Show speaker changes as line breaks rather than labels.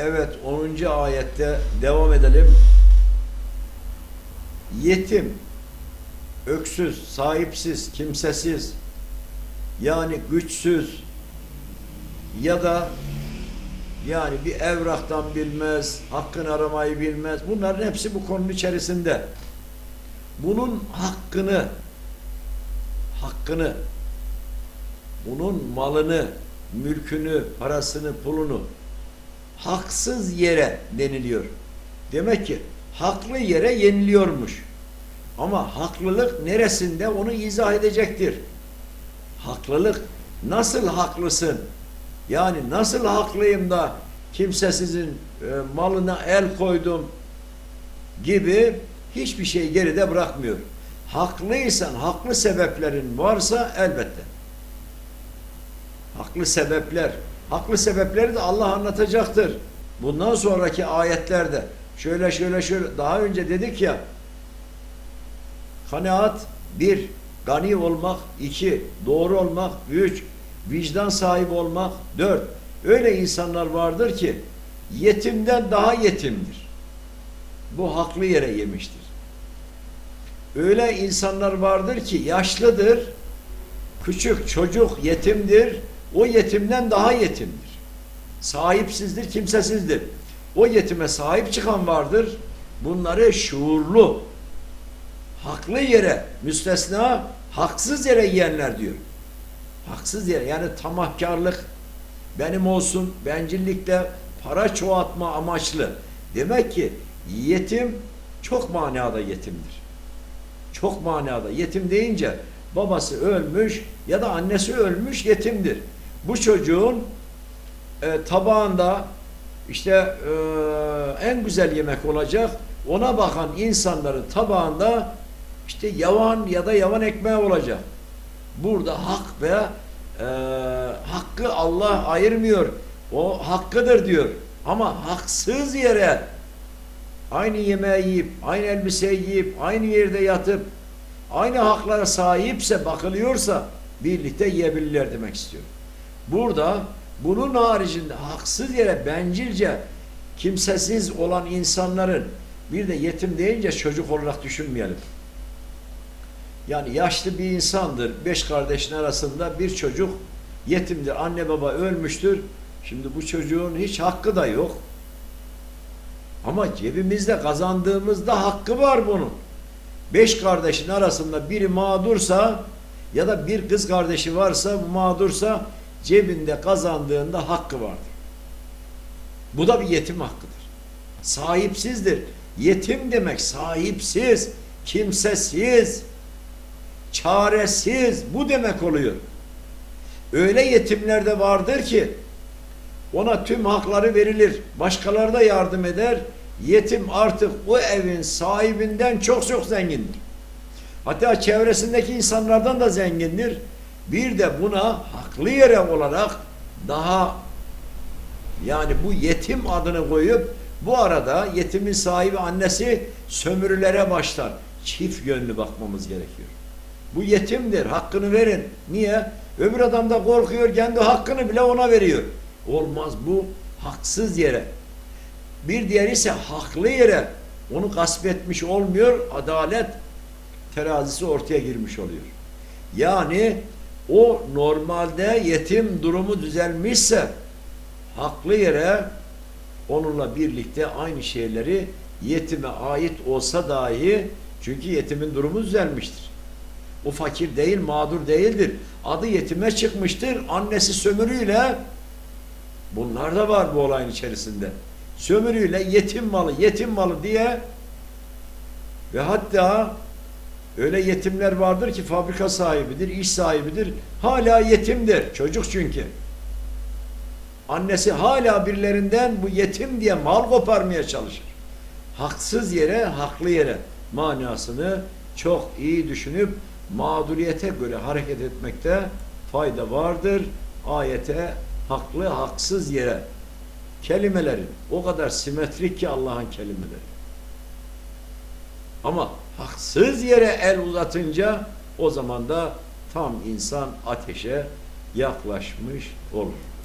Evet 10. ayette devam edelim. Yetim, öksüz, sahipsiz, kimsesiz, yani güçsüz ya da yani bir evraktan bilmez, hakkını aramayı bilmez. Bunların hepsi bu konunun içerisinde. Bunun hakkını, hakkını, bunun malını, mülkünü, parasını, pulunu haksız yere deniliyor. Demek ki haklı yere yeniliyormuş. Ama haklılık neresinde onu izah edecektir. Haklılık nasıl haklısın? Yani nasıl haklıyım da kimsesizin e, malına el koydum gibi hiçbir şey geride bırakmıyor. Haklıysan, haklı sebeplerin varsa elbette. Haklı sebepler. Haklı sebepleri de Allah anlatacaktır. Bundan sonraki ayetlerde şöyle şöyle şöyle daha önce dedik ya kanaat bir gani olmak iki doğru olmak üç vicdan sahibi olmak dört öyle insanlar vardır ki yetimden daha yetimdir. Bu haklı yere yemiştir. Öyle insanlar vardır ki yaşlıdır, küçük çocuk yetimdir, o yetimden daha yetimdir. Sahipsizdir, kimsesizdir. O yetime sahip çıkan vardır. Bunları şuurlu, haklı yere, müstesna, haksız yere yiyenler diyor. Haksız yere yani tamahkarlık, benim olsun, bencillikle para çoğaltma amaçlı. Demek ki yetim çok manada yetimdir. Çok manada. Yetim deyince babası ölmüş ya da annesi ölmüş yetimdir. Bu çocuğun e, tabağında işte e, en güzel yemek olacak. Ona bakan insanların tabağında işte yavan ya da yavan ekmeği olacak. Burada hak ve e, hakkı Allah ayırmıyor. O hakkıdır diyor. Ama haksız yere aynı yemeği yiyip, aynı elbiseyi giyip, aynı yerde yatıp, aynı haklara sahipse, bakılıyorsa birlikte yiyebilirler demek istiyor. Burada bunun haricinde haksız yere bencilce kimsesiz olan insanların bir de yetim deyince çocuk olarak düşünmeyelim. Yani yaşlı bir insandır. Beş kardeşin arasında bir çocuk yetimdir. Anne baba ölmüştür. Şimdi bu çocuğun hiç hakkı da yok. Ama cebimizde kazandığımızda hakkı var bunun. Beş kardeşin arasında biri mağdursa ya da bir kız kardeşi varsa mağdursa cebinde kazandığında hakkı vardır. Bu da bir yetim hakkıdır. Sahipsizdir. Yetim demek sahipsiz, kimsesiz, çaresiz bu demek oluyor. Öyle yetimler de vardır ki ona tüm hakları verilir. Başkaları da yardım eder. Yetim artık o evin sahibinden çok çok zengindir. Hatta çevresindeki insanlardan da zengindir. Bir de buna haklı yere olarak daha yani bu yetim adını koyup bu arada yetimin sahibi annesi sömürülere başlar. Çift yönlü bakmamız gerekiyor. Bu yetimdir. Hakkını verin. Niye? Öbür adam da korkuyor. Kendi hakkını bile ona veriyor. Olmaz bu haksız yere. Bir diğer ise haklı yere onu gasp etmiş olmuyor. Adalet terazisi ortaya girmiş oluyor. Yani o normalde yetim durumu düzelmişse haklı yere onunla birlikte aynı şeyleri yetime ait olsa dahi çünkü yetimin durumu düzelmiştir. O fakir değil, mağdur değildir. Adı yetime çıkmıştır. Annesi sömürüyle bunlar da var bu olayın içerisinde. Sömürüyle yetim malı, yetim malı diye ve hatta öyle yetimler vardır ki fabrika sahibidir, iş sahibidir. Hala yetimdir. Çocuk çünkü. Annesi hala birilerinden bu yetim diye mal koparmaya çalışır. Haksız yere, haklı yere manasını çok iyi düşünüp mağduriyete göre hareket etmekte fayda vardır. Ayete haklı, haksız yere kelimelerin o kadar simetrik ki Allah'ın kelimeleri. Ama haksız yere el uzatınca o zaman da tam insan ateşe yaklaşmış olur.